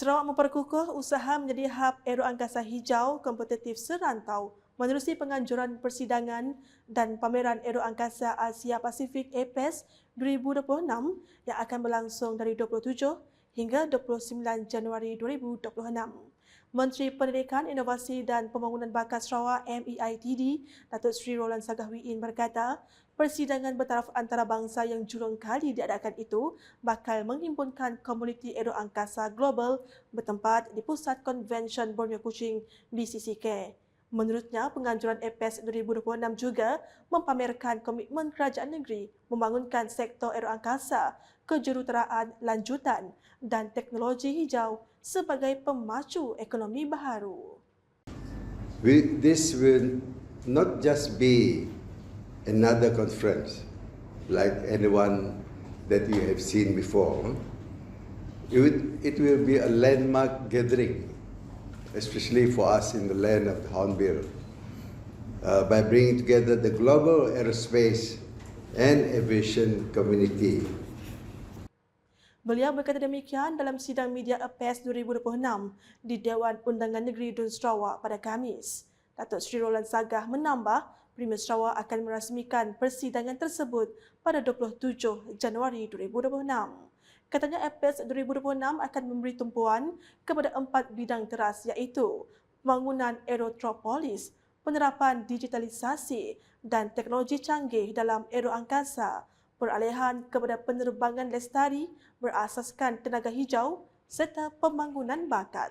Sarawak memperkukuh usaha menjadi hub aero angkasa hijau kompetitif serantau menerusi penganjuran persidangan dan pameran aero angkasa Asia Pasifik APES 2026 yang akan berlangsung dari 27 hingga 29 Januari 2026. Menteri Pendidikan, Inovasi dan Pembangunan Bakat Sarawak MEITD, Datuk Seri Roland Sagahwiin berkata, persidangan bertaraf antarabangsa yang jurung kali diadakan itu bakal menghimpunkan komuniti aero angkasa global bertempat di Pusat Konvensyen Borneo Kuching BCCK. Menurutnya, penganjuran APES 2026 juga mempamerkan komitmen kerajaan negeri membangunkan sektor aero angkasa, kejuruteraan lanjutan dan teknologi hijau sebagai pemacu ekonomi baharu. We, this will not just be another conference like anyone that you have seen before. It, it will be a landmark gathering, especially for us in the land of the Hornbill, uh, by bringing together the global aerospace and aviation community Beliau berkata demikian dalam sidang media APES 2026 di Dewan Undangan Negeri Dun Sarawak pada Khamis. Datuk Seri Roland Sagah menambah Premier Sarawak akan merasmikan persidangan tersebut pada 27 Januari 2026. Katanya APES 2026 akan memberi tumpuan kepada empat bidang teras iaitu pembangunan aerotropolis, penerapan digitalisasi dan teknologi canggih dalam aeroangkasa, peralihan kepada penerbangan lestari berasaskan tenaga hijau serta pembangunan bakat.